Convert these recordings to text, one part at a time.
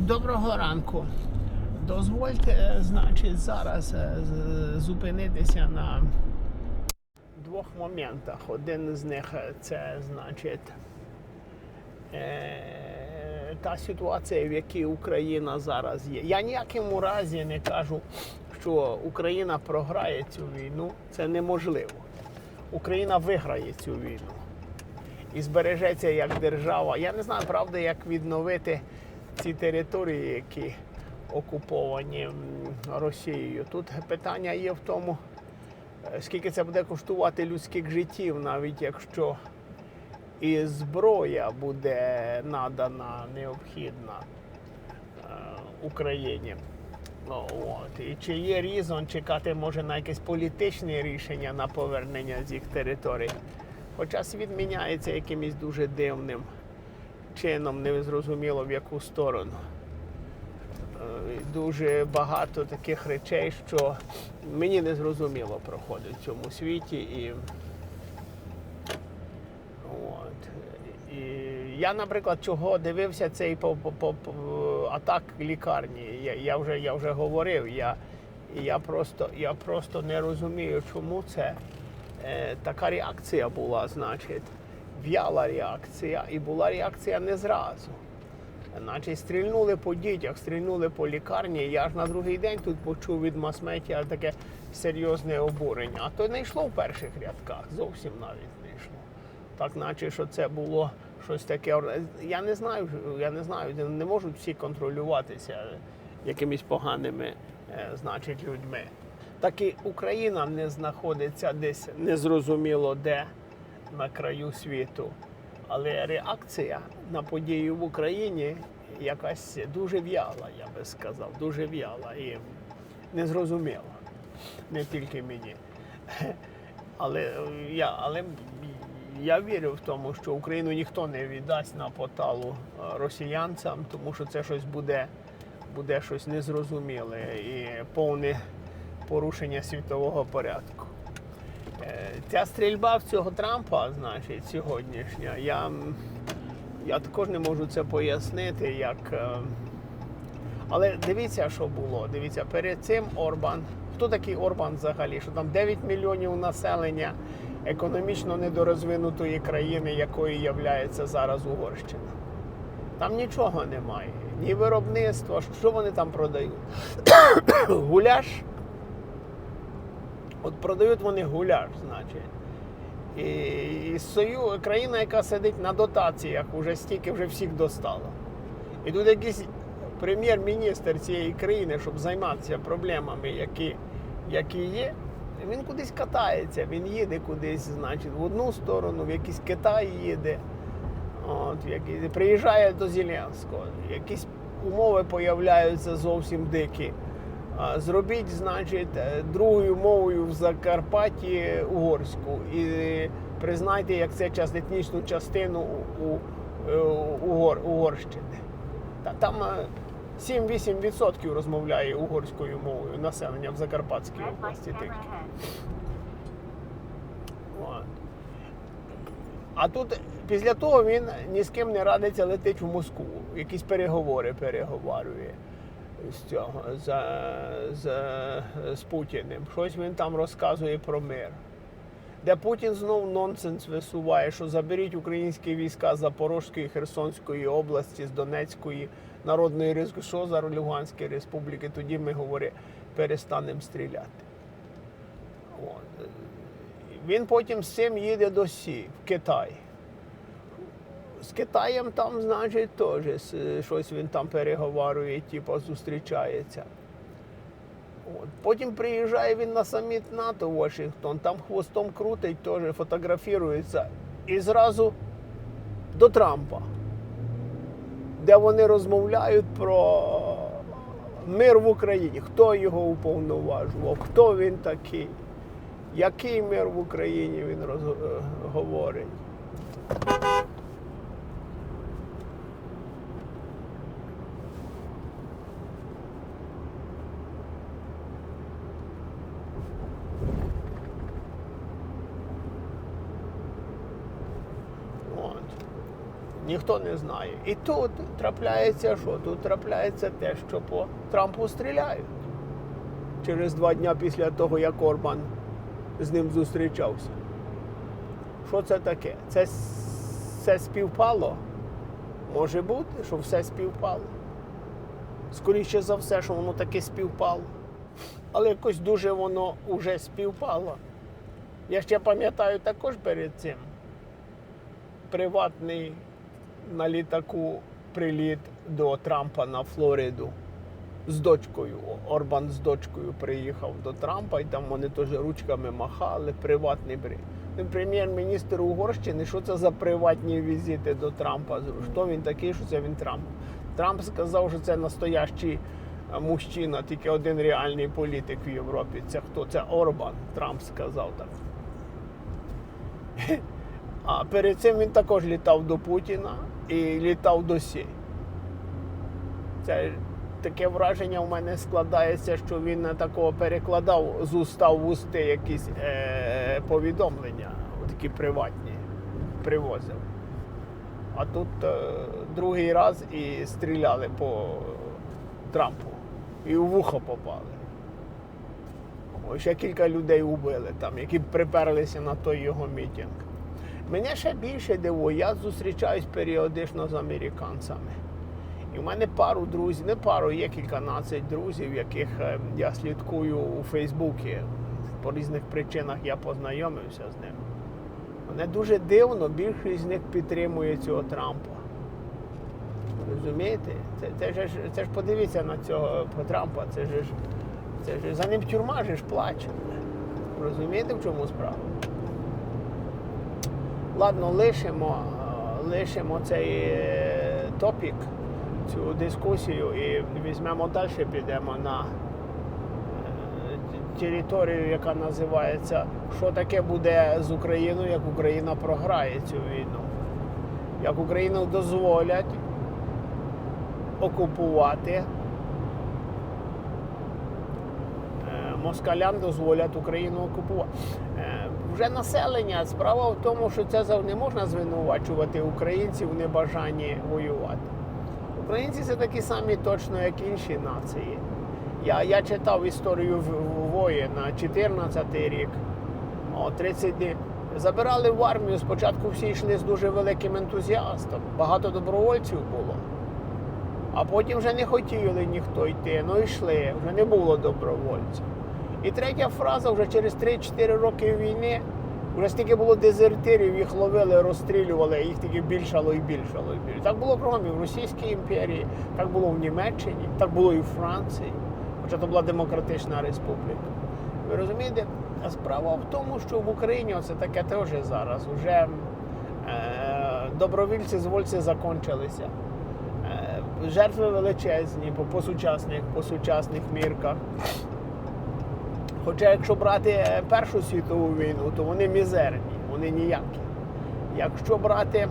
Доброго ранку. Дозвольте, е, значить, зараз е, зупинитися на двох моментах. Один з них е, це, значить, та ситуація, в якій Україна зараз є. Я ніякому разі не кажу, що Україна програє цю війну. Це неможливо. Україна виграє цю війну і збережеться як держава. Я не знаю, правда, як відновити ці території, які окуповані Росією. Тут питання є в тому, е, скільки це буде коштувати людських життів, навіть якщо і зброя буде надана необхідна е, Україні. Ну, От. І чи є різон чекати може на якесь політичне рішення на повернення цих територій? Хоча світ міняється якимось дуже дивним чином, не зрозуміло в яку сторону. Е, Дуже багато таких речей, що мені не зрозуміло проходить в цьому світі. І, от. і я, наприклад, чого дивився цей атак лікарні. Я, я, вже, я вже говорив. Я, я, просто, я просто не розумію, чому це е, така реакція була, значить, в'яла реакція, і була реакція не зразу. Значить, стрільнули по дітях, стрільнули по лікарні. Я ж на другий день тут почув від мас-медіа таке серйозне обурення. А то не йшло в перших рядках, зовсім навіть не йшло. Так, наче що це було щось таке. Я не знаю, я не знаю, не можуть всі контролюватися якимись поганими, е, значить, людьми. Так і Україна не знаходиться десь незрозуміло де на краю світу. Але реакція на події в Україні якась дуже в'яла, я би сказав, дуже в'яла і незрозуміла. Не тільки мені. Але я, але я вірю в тому, що Україну ніхто не віддасть на поталу е, росіянцям, тому що це щось буде, буде щось незрозуміле і повне порушення світового порядку. Ця стрільба в цього Трампа, значить, сьогоднішня, я, я також не можу це пояснити, як. е, Але дивіться, що було. Дивіться, перед цим Орбан. Хто такий Орбан взагалі? Що там 9 мільйонів населення економічно недорозвинутої країни, якою є зараз Угорщина. Там нічого немає. Ні виробництва. Що вони там продають? Гуляш? От продають вони гуляш, значить. І, і сою, країна, яка сидить на дотаціях, уже стільки вже всіх достала. І тут якийсь прем'єр-міністр цієї країни, щоб займатися проблемами, які, які є, він кудись катається, він їде кудись, значить, в одну сторону, в якийсь Китай їде. От, який, приїжджає до Зеленського, якісь умови появляються зовсім дикі. Зробіть, значить, е, другою мовою в Закарпатті угорську і признайте як це час етнічну частину у, е, Угор, Угорщини. Та, там е, 7-8% розмовляє угорською мовою населення в Закарпатській області. тільки. А тут після того він ні з ким не радиться, летить в Москву. Якісь переговори переговорює з цього з, з, з Путіним. Щось він там розказує про мир. Де Путін знов нонсенс висуває, що заберіть українські війська з Запорозької, Херсонської області, з Донецької Народної Республіки, що за Луганської республіки, тоді ми говоримо, перестанемо стріляти. От. Він потім з цим їде до Сі, в Китай. З Китаєм там, значить, теж щось він там переговорює, типу, зустрічається. От. Потім приїжджає він на саміт НАТО в Вашингтон, там хвостом крутить, теж фотографірується. І зразу до Трампа, де вони розмовляють про мир в Україні, хто його уповноважував, хто він такий, який мир в Україні він роз... е, говорить. От. Ніхто не знає. І тут трапляється що? Тут трапляється те, що по Трампу стріляють. Через два дні після того, як Орбан з ним зустрічався. Що це таке? Це все співпало? Може бути, що все співпало. Скоріше за все, що воно таки співпало. Але якось дуже воно вже співпало. Я ще пам'ятаю також перед цим приватний на літаку приліт до Трампа на Флориду з дочкою. Орбан з дочкою приїхав до Трампа, і там вони теж ручками махали, приватний бриг. Прем'єр-міністр Угорщини, що це за приватні візити до Трампа? Що він такий, що це він Трамп? Трамп сказав, що це настоящий е, мужчина, тільки один реальний політик в Європі. Це хто? Це Орбан. Трамп сказав так. А перед цим він також літав до Путіна і літав до Сі. Це таке враження в мене складається, що він на такого перекладав з уста в усти якісь е- повідомлення, такі приватні, привозив. А тут е- другий раз і стріляли по Трампу. І в вухо попали. Ще кілька людей убили там, які приперлися на той його мітинг. Мене ще більше дивує, я зустрічаюсь періодично з американцями. І в мене пару друзів, не пару, є кільканадцять друзів, яких е, я слідкую у Фейсбуці. По різних причинах я познайомився з ними. Мене дуже дивно, більшість з них підтримує цього Трампа. Розумієте? Це, це, ж, це ж подивіться на цього по Трампа, це ж, це ж за ним тюрма ж плаче. Розумієте, в чому справа? Ладно, лишимо, лишимо цей е, топік, цю дискусію і візьмемо далі, підемо на е, територію, яка називається Що таке буде з Україною, як Україна програє цю війну. Як Україну дозволять окупувати. е, Москалям дозволять Україну окупувати. Вже населення. Справа в тому, що це завжди можна звинувачувати українців в небажанні воювати. Українці це такі самі точно, як інші нації. Я, я читав історію воїна 14 рік, о, 30 днів. Забирали в армію. Спочатку всі йшли з дуже великим ентузіастом. Багато добровольців було. А потім вже не хотіли ніхто йти, ну йшли, вже не було добровольців. І третя фраза вже через 3-4 роки війни, вже стільки було дезертирів, їх ловили, розстрілювали, їх тільки більшало і більшало і більшало. Так було кругом і в Російській імперії, так було в Німеччині, так було і в Франції, хоча це була демократична республіка. Ви розумієте? А справа в тому, що в Україні це таке теж зараз. Уже е, добровільці з вольці закончилися. Е, Жертви величезні по, по сучасних, по сучасних мірках. Хоча якщо брати е, Першу світову війну, то вони мізерні, вони ніякі. Якщо брати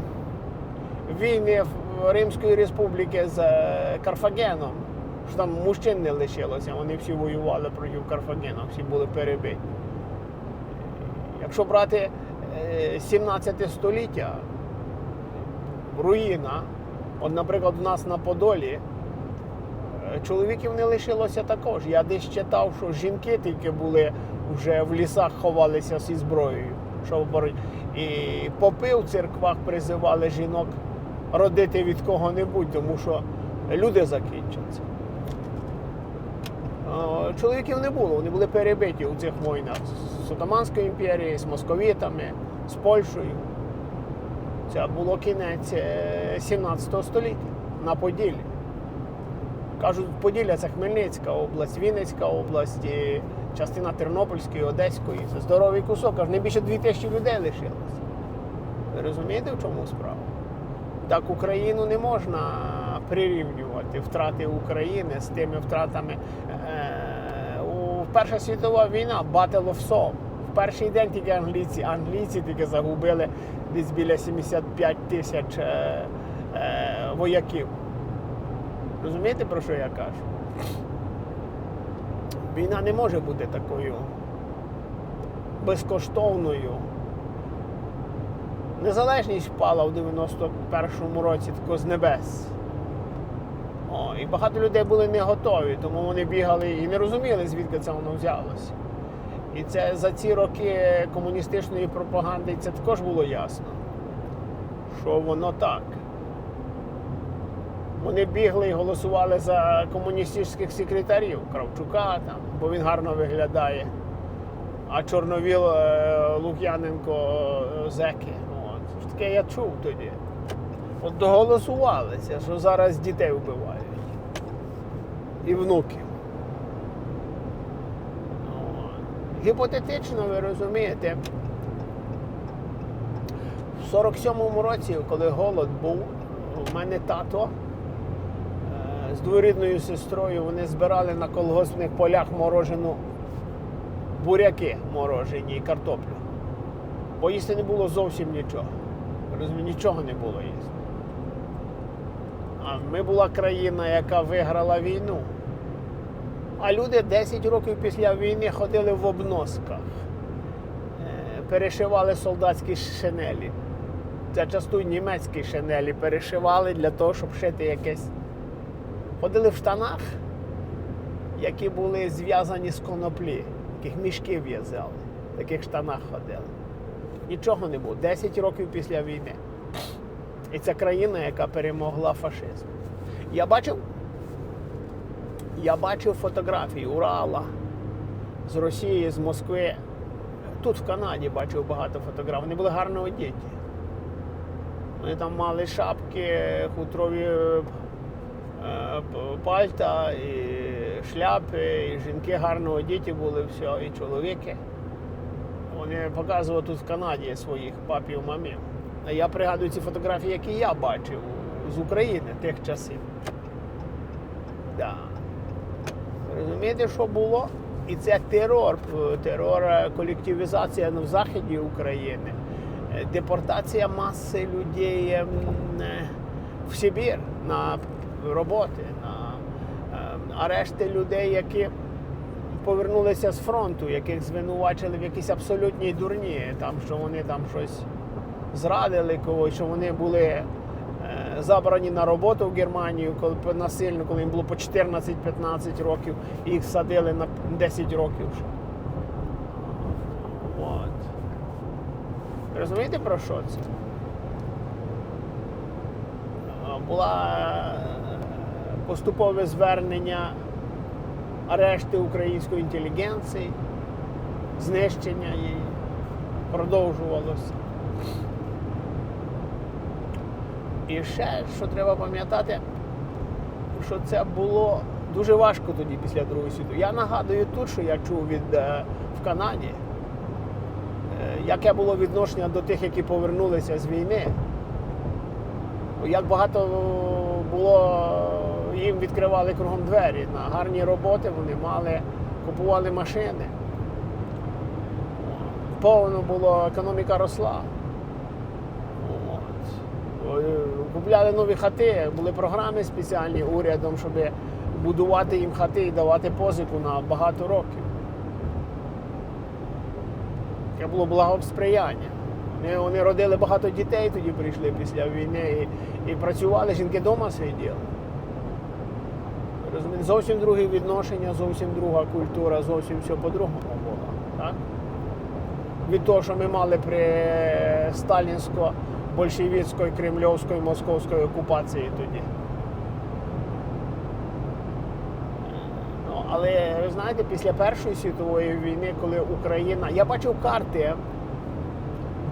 війни Римської республіки з е, Карфагеном, що там мужчин не лишилося, вони всі воювали проти Карфагена, всі були перебиті. Якщо брати е, 17 століття, руїна, от, наприклад, у нас на Подолі. Е, Чоловіків не лишилося також. Я десь читав, що жінки тільки були вже в лісах ховалися зі зброєю. Що. І попи в церквах призивали жінок родити від кого-небудь, тому що люди закінчаться. Е, Чоловіків не було, вони були перебиті у цих війнах з Отаманською імперією, з московітами, з Польщею. Це було кінець е, 17 століття на Поділлі. Кажуть, Поділля це Хмельницька область, Вінницька область, частина Тернопільської, Одеської. Це здоровий кусок, аж не більше 2 тисячі людей лишилось. Ви розумієте, в чому справа? Так Україну не можна прирівнювати втрати України з тими втратами. Е, Перша світова війна Battle of Somme. В перший день тільки англійці, англійці тільки загубили десь біля 75 тисяч е, е, вояків. Розумієте, про що я кажу? Війна не може бути такою безкоштовною Незалежність впала в 91-му році тако з небес. О, і багато людей були не готові, тому вони бігали і не розуміли, звідки це воно взялося. І це за ці роки комуністичної пропаганди це також було ясно, що воно так. Вони бігли і голосували за комуністичних секретарів Кравчука, там, бо він гарно виглядає. А Чорновіл е, Лук'яненко е, зеки. От. Таке я чув тоді. От доголосувалися, що зараз дітей вбивають. І внуків. От. Гіпотетично, ви розумієте, в 47-му році, коли голод був, у мене тато з дворідною сестрою вони збирали на колгоспних полях морожену буряки морожені і картоплю. Бо їсти не було зовсім нічого. Розумієте, нічого не було їсти. А ми була країна, яка виграла війну. А люди 10 років після війни ходили в обносках, Е, перешивали солдатські шинелі. Це часто німецькі шинелі перешивали для того, щоб шити якесь. Ходили в штанах, які були зв'язані з коноплі, яких мішки в'язали, в таких штанах ходили. Нічого не було. 10 років після війни. І це країна, яка перемогла фашизм. Я бачив, я бачив фотографії Урала з Росії, з Москви. Тут в Канаді бачив багато фотографій. Вони були гарно одіті. Вони там мали шапки, хутрові е, пальта, і шляпи, і жінки гарно одіті були, все, і чоловіки. Вони показували тут в Канаді своїх папів, мамів. Я пригадую ці фотографії, які я бачив з України тих часів. Да. Розумієте, що було? І це терор, терор, е, колективізація на заході України, е, депортація маси людей ем, е, в Сибір на роботи, на е, арешти людей, які повернулися з фронту, яких звинувачили в якійсь абсолютній дурні, там, що вони там щось зрадили когось, що вони були е, забрані на роботу в Германію, коли насильно, коли їм було по 14-15 років, і їх садили на 10 років. От. Розумієте про що це? Була поступове звернення арешти української інтелігенції, знищення її продовжувалося. І ще, що треба пам'ятати, що це було дуже важко тоді після Другої світової. Я нагадую тут, що я чув від е, в Канаді, е, яке було відношення до тих, які повернулися з війни. Як багато було, їм відкривали кругом двері на гарні роботи, вони мали, купували машини. Повно було, економіка росла. Е, Купляли нові хати, були програми спеціальні урядом, щоб будувати їм хати і давати позику на багато років. Таке було благосприяння. Вони, вони родили багато дітей, тоді прийшли після війни і, і працювали, жінки вдома сиділи. Розумієте, зовсім друге відношення, зовсім друга культура, зовсім все по-другому було. Так? Від того, що ми мали при сталінсько-большевіцької, кремльовської, московської окупації тоді. Ну, але ви знаєте, після Першої світової війни, коли Україна. Я бачив карти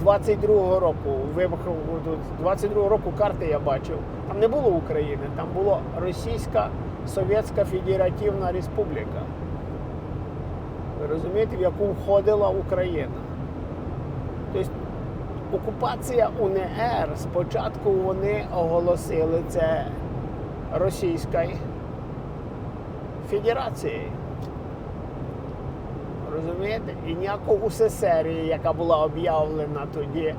22-го року, вибуху, тут 22-го року карти я бачив. Там не було України, там була Російська Совєтська Федеративна Республіка. Ви розумієте, в яку входила Україна. Тобто окупація УНР спочатку вони оголосили це Російською Федерацією. Розумієте? І ніякої УССР, яка була об'явлена тоді,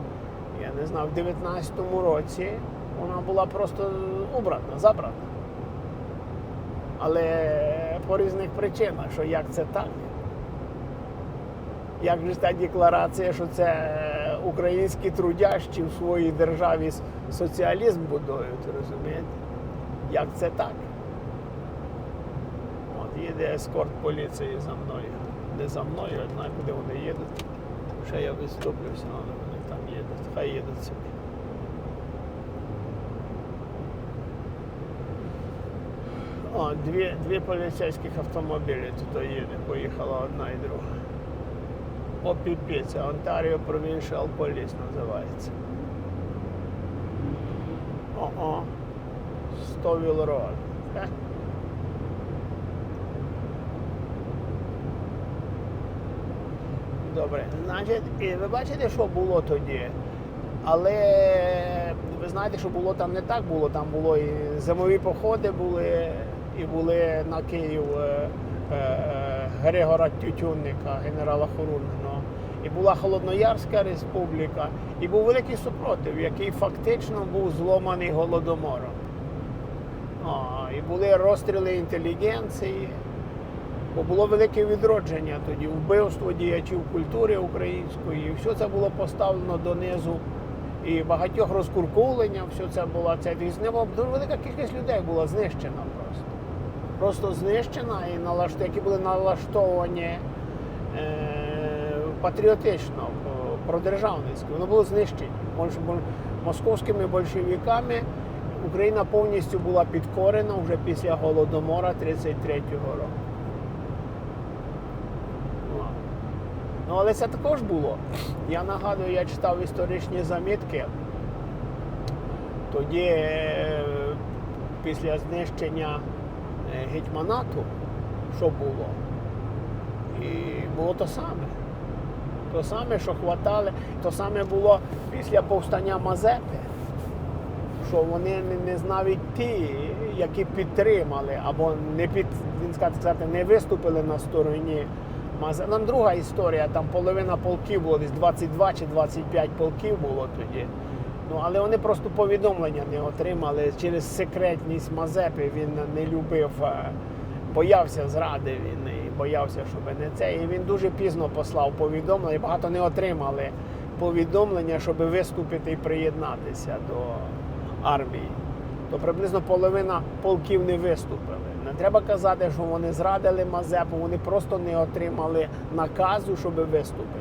я не знаю, в 19-му році, вона була просто убрана, забрана. Але по різних причинах, що як це так? Як же та декларація, що це українські трудящі в своїй державі соціалізм будують, розумієте? Як це так? От їде ескорт поліції за мною. Не за мною, я знаю, вони їдуть. Ще я виступлюся, але вони там їдуть. Хай їдуть собі. О, дві, дві поліцейських автомобілі тут їде, поїхала одна і друга. Піпіці, Ontario Provincial Police називається. О-о. Стовіл Роад. Добре, значить, і ви бачите, що було тоді. Але ви знаєте, що було там не так було. Там було і зимові походи були, і були на Київ е, е, Григора Тютюнника, генерала Хорунжного. І була Холодноярська республіка, і був великий супротив, який фактично був зломаний голодомором. А, і були розстріли інтелігенції, бо було велике відродження тоді, вбивство діячів культури української, і все це було поставлено донизу. І багатьох розкуркулення, все це була це. Дуже велика кількість людей була знищена просто. Просто знищена і налашт, які були налаштовані е, патріотично, по- продержавницьки. Воно було знищені. Московськими большевиками Україна повністю була підкорена вже після Голодомора 33-го року. Ну, але це також було. Я нагадую, я читав історичні замітки. Тоді, е, після знищення е, гетьманату, що було? І було то саме. То саме, що хватали, то саме було після повстання Мазепи, що вони не, навіть ті, які підтримали, або не під він сказати, не виступили на стороні Мазепи. Там друга історія, там половина полків було, десь 22 чи 25 полків було тоді. Ну, але вони просто повідомлення не отримали через секретність Мазепи. Він не любив, е, боявся зради він і боявся, щоб не це. І він дуже пізно послав повідомлення. і Багато не отримали повідомлення, щоб виступити і приєднатися до армії. То приблизно половина полків не виступили. Не треба казати, що вони зрадили Мазепу, вони просто не отримали наказу, щоб виступити.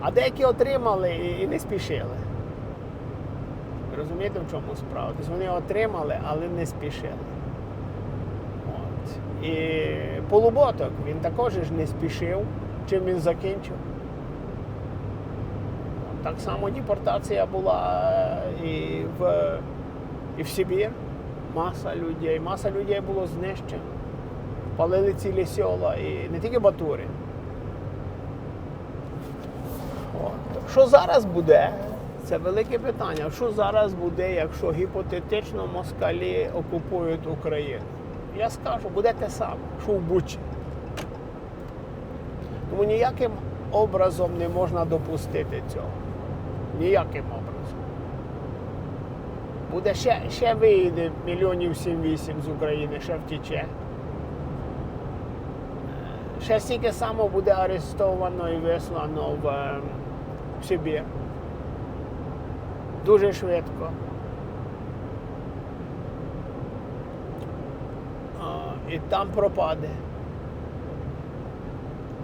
А деякі отримали і, і не спішили. Розумієте, в чому справа? Тобто вони отримали, але не спішили. От. І полуботок він також ж не спішив, чим він закінчив. Так само депортація була е, і в, і в Сибір. Маса людей, маса людей було знищено. Палили цілі села і не тільки Батури. Що зараз буде? Це велике питання. Що зараз буде, якщо гіпотетично москалі окупують Україну? Я скажу, буде те саме, що в Бучі. Тому ніяким образом не можна допустити цього. Ніяким образом. Буде ще, ще виїде мільйонів 7-8 з України, ще втіче. Е, Ще стільки само буде арестовано і вислано в, е, в Сибір. Дуже швидко. А, І там пропаде.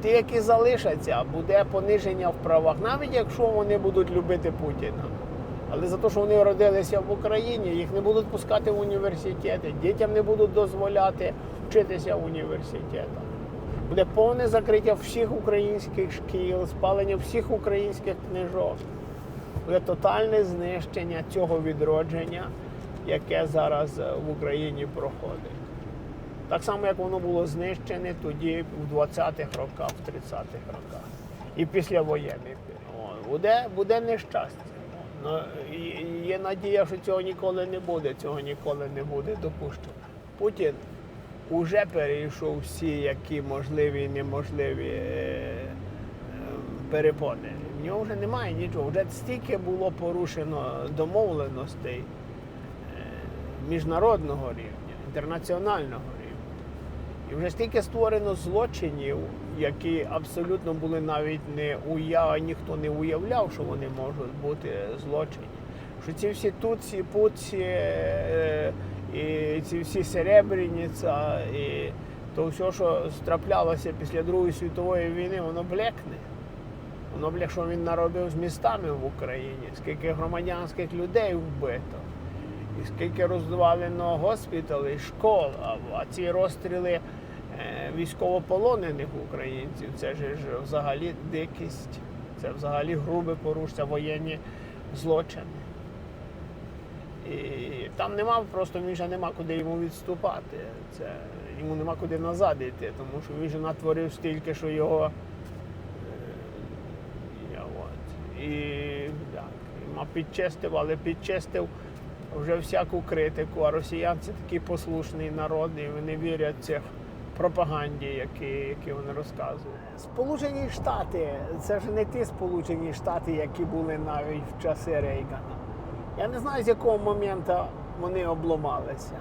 Ті, які залишаться, буде пониження в правах, навіть якщо вони будуть любити Путіна. Але за те, що вони родилися в Україні, їх не будуть пускати в університети, дітям не будуть дозволяти вчитися в університетах. Буде повне закриття всіх українських шкіл, спалення всіх українських книжок. Буде тотальне знищення цього відродження, яке зараз е, в Україні проходить. Так само, як воно було знищене тоді в 20-х роках, в 30-х роках. І післявоєнний. О, Буде, буде нещастя. Ну, і- і Є надія, що цього ніколи не буде, цього ніколи не буде допущено. Путін уже перейшов всі, які можливі і неможливі е, перепони. В нього вже немає нічого. Вже стільки було порушено домовленостей е, міжнародного рівня, інтернаціонального рівня. І вже стільки створено злочинів, які абсолютно були навіть не уяв, ніхто не уявляв, що вони можуть бути злочинні. Що ці всі туці, пуці, е, і ці всі серебряниця, і то все, що траплялося після Другої світової війни, воно блекне. Воно бля, що він наробив з містами в Україні, скільки громадянських людей вбито, і скільки розвалено госпіталей, школ, а, ці розстріли е, військовополонених українців, це ж взагалі дикість, це взагалі грубе порушення, воєнні злочини. І там нема просто він же нема куди йому відступати. Це йому нема куди назад йти, тому що він же натворив стільки, що його. е, я от. І так, ма, підчистив, але підчистив вже всяку критику. А росіянці такий послушний народ, і вони вірять цих пропаганді, які, які вони розказують. Сполучені Штати це ж не ті Сполучені Штати, які були навіть в часи Рейгана. Я не знаю, з якого моменту вони обламалися.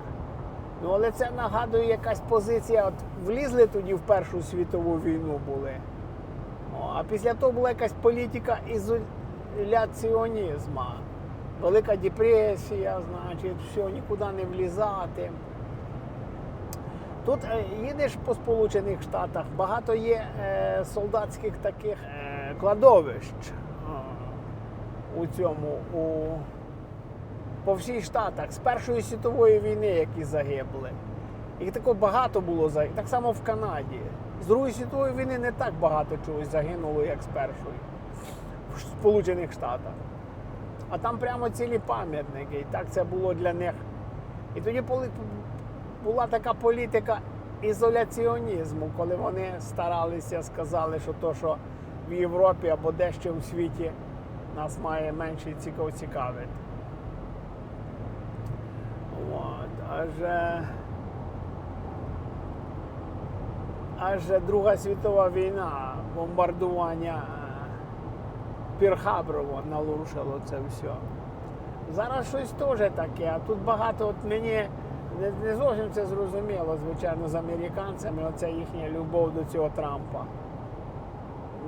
Ну, але це нагадує якась позиція. От влізли тоді в Першу світову війну були. А після того була якась політика ізоляціонізму. Велика депресія, значить, все, нікуди не влізати. Тут е, їдеш по Сполучених Штатах, багато є е, солдатських таких е, кладовищ у цьому, у, по всіх штатах з Першої світової війни, які загибли. Їх тако багато було. Так само в Канаді. З Другої світової війни не так багато чогось загинуло, як з першої в Сполучених Штатах. А там прямо цілі пам'ятники. І так це було для них. І тоді була така політика ізоляціонізму, коли вони старалися сказали, що то, що в Європі або дещо у світі нас має менше цікавити. От, аж, е, аж Друга світова війна, бомбардування Пірхаброво налушило це все. Зараз щось теж таке, а тут багато от мені не, не зовсім це зрозуміло, звичайно, з американцями, оця їхня любов до цього Трампа.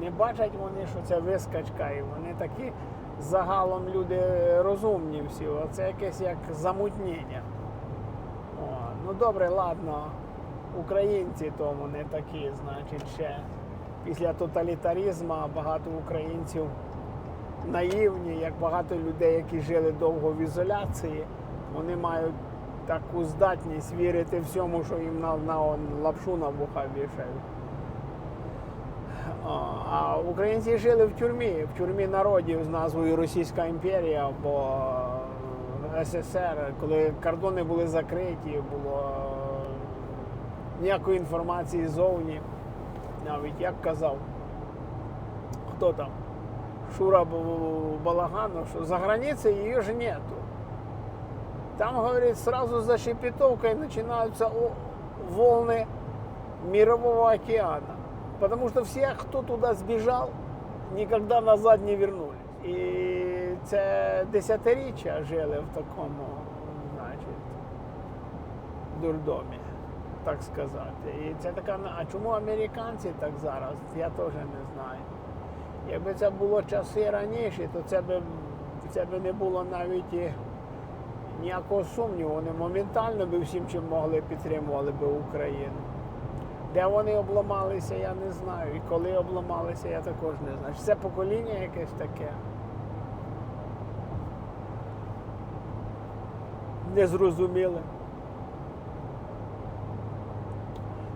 Не бачать вони, що це вискачка, і вони такі загалом люди розумні всі. Оце якесь як замутнення. О, ну добре, ладно. Українці то вони такі, значить, ще після тоталітаризму багато українців наївні, як багато людей, які жили довго в ізоляції, вони мають таку здатність вірити всьому, що їм на, на лапшу на вуха вішають. А українці жили в тюрмі, в тюрмі народів з назвою Російська імперія або СССР, коли кордони були закриті, було ніякої інформації ззовні. Навіть як казав, хто там? Шура Балаганов, что за границей ее же нету. Там, говорит, сразу за Шепетовкой начинаются волны мирового океана. Потому что все, кто туда сбежал, никогда назад не вернулись. І це десятиріччя жили в такому, значить, дурдомі, так сказати. І це така, а чому американці так зараз? Я теж не знаю. Якби це було часи раніше, то це би, це би не було навіть і ніякого сумніву. Вони моментально би всім чим могли підтримували би Україну. Де вони обламалися, я не знаю. І коли обламалися, я також не знаю. Це покоління якесь таке. Незрозуміле.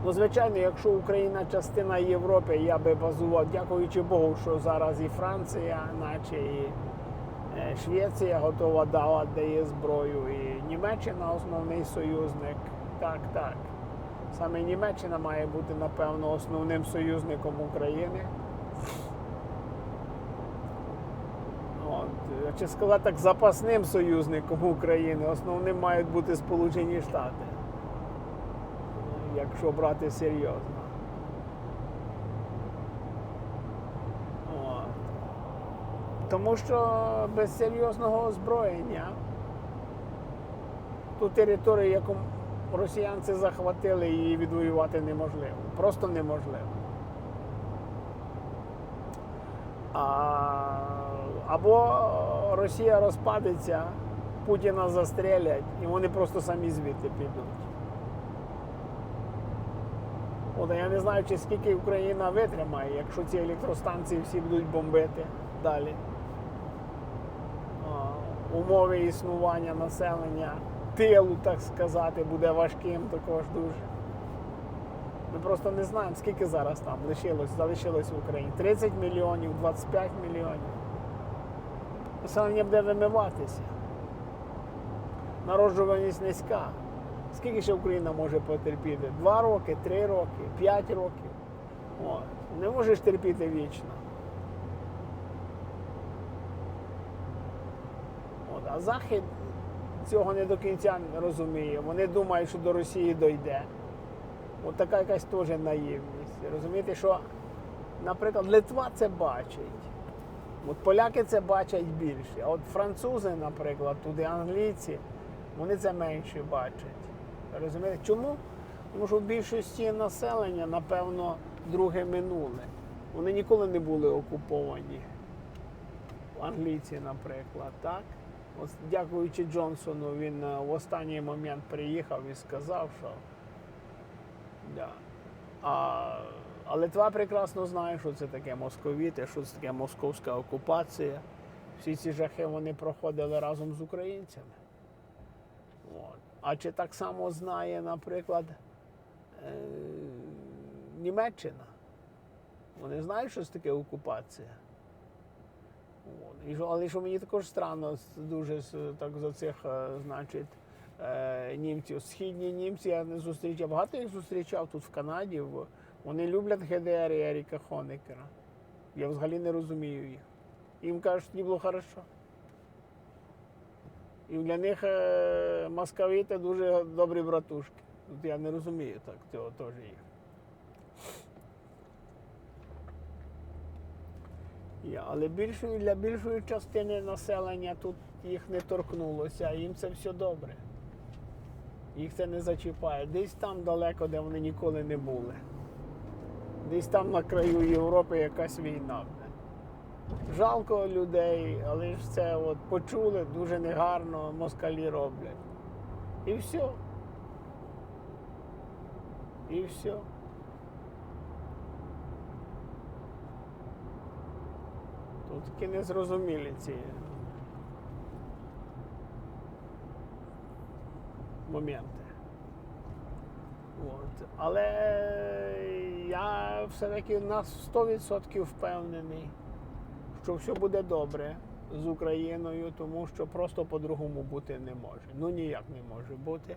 Ну, звичайно, якщо Україна частина Європи, я би базував, дякуючи Богу, що зараз і Франція, наче і е, Швеція готова дала, дає зброю, і Німеччина основний союзник. Так, так. Саме Німеччина має бути, напевно, основним союзником України. От, чи сказати так, запасним союзником України. Основним мають бути Сполучені Штати якщо брати серйозно. От. Тому що без серйозного озброєння ту територію, яку росіян це захватили і відвоювати неможливо. Просто неможливо. А, або Росія розпадеться, Путіна застрелять, і вони просто самі звідти підуть. От, я не знаю, чи скільки Україна витримає, якщо ці електростанції всі будуть бомбити далі. Умови існування населення, тилу, так сказати, буде важким також дуже. Ми просто не знаємо, скільки зараз там лишилось, залишилось в Україні. 30 мільйонів, 25 мільйонів. Населення буде вимиватися. Народжуваність низька. Скільки ще Україна може потерпіти? Два роки, три роки, п'ять років. От. Не можеш терпіти вічно. От. А Захід цього не до кінця не розуміє. Вони думають, що до Росії дойде. От така якась теж наївність. Розумієте, що, наприклад, Литва це бачить. От поляки це бачать більше. А от французи, наприклад, туди англійці, вони це менше бачать. Розумієте? Чому? Тому що в більшості населення, напевно, друге минуле. Вони ніколи не були окуповані. Англійці, наприклад, так? От, дякуючи Джонсону, він е, в останній момент приїхав і сказав, що Да. А, а Литва прекрасно знає, що це таке московіти, що це таке московська окупація. Всі ці жахи вони проходили разом з українцями. От. А чи так само знає, наприклад, е- Німеччина? Вони знають, що це таке окупація. Але що мені також странно дуже так за цих, е, значить, е, німців. Східні німці я не зустрічав. Багато їх зустрічав тут в Канаді. Вони люблять ГДР і Еріка Хонекера. Я взагалі не розумію їх. Їм кажуть, що було хорошо. І для них е, московіти дуже добрі братушки. От я не розумію так цього теж їх. Але більшої, для більшої частини населення тут їх не торкнулося, їм це все добре. Їх це не зачіпає. Десь там далеко, де вони ніколи не були. Десь там на краю Європи якась війна. Жалко людей, але ж це от почули дуже негарно, москалі роблять. І все. І все. Тут такі незрозумілі ці моменти. От. Але я все-таки на 100% впевнений, що все буде добре з Україною, тому що просто по-другому бути не може. Ну ніяк не може бути.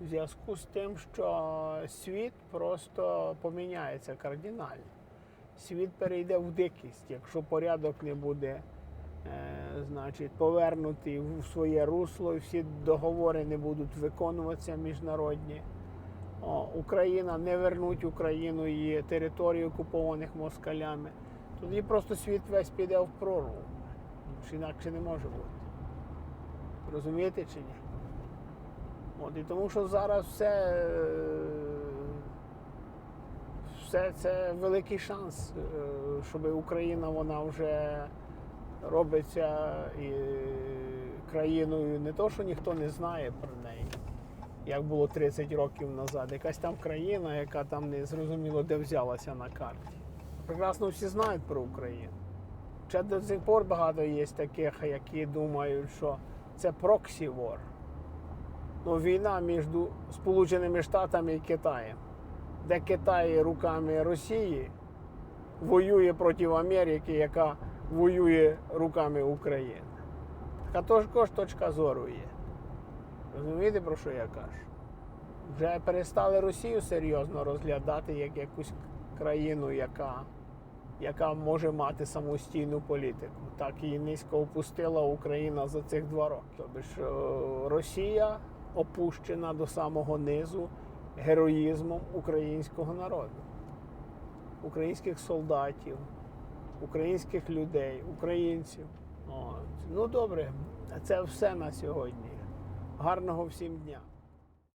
В зв'язку з тим, що світ просто поміняється кардинально. Світ перейде в дикість, якщо порядок не буде е, значить, повернутий в своє русло, і всі договори не будуть виконуватися міжнародні. О, Україна не вернуть Україну її території окупованих москалями. Тоді просто світ весь піде в прорву. Інакше не може бути. Розумієте чи ні? От, і тому що зараз все, е, все це великий шанс, е, щоб Україна вона вже робиться і країною не то, що ніхто не знає про неї, як було 30 років назад. Якась там країна, яка там не зрозуміло де взялася на карті. Прекрасно всі знають про Україну. Ще до сих пор багато є таких, які думають, що це проксі вор. Ну, війна між Сполученими Штатами і Китаєм, де Китай руками Росії воює проти Америки, яка воює руками України. Така також точка зору є. Розумієте, про що я кажу? Вже перестали Росію серйозно розглядати як якусь країну, яка, яка може мати самостійну політику. Так її низько опустила Україна за цих два роки. Тобто ж, е, Росія опущена до самого низу героїзмом українського народу, українських солдатів, українських людей, українців. От. Ну добре, це все на сьогодні. Гарного всім дня.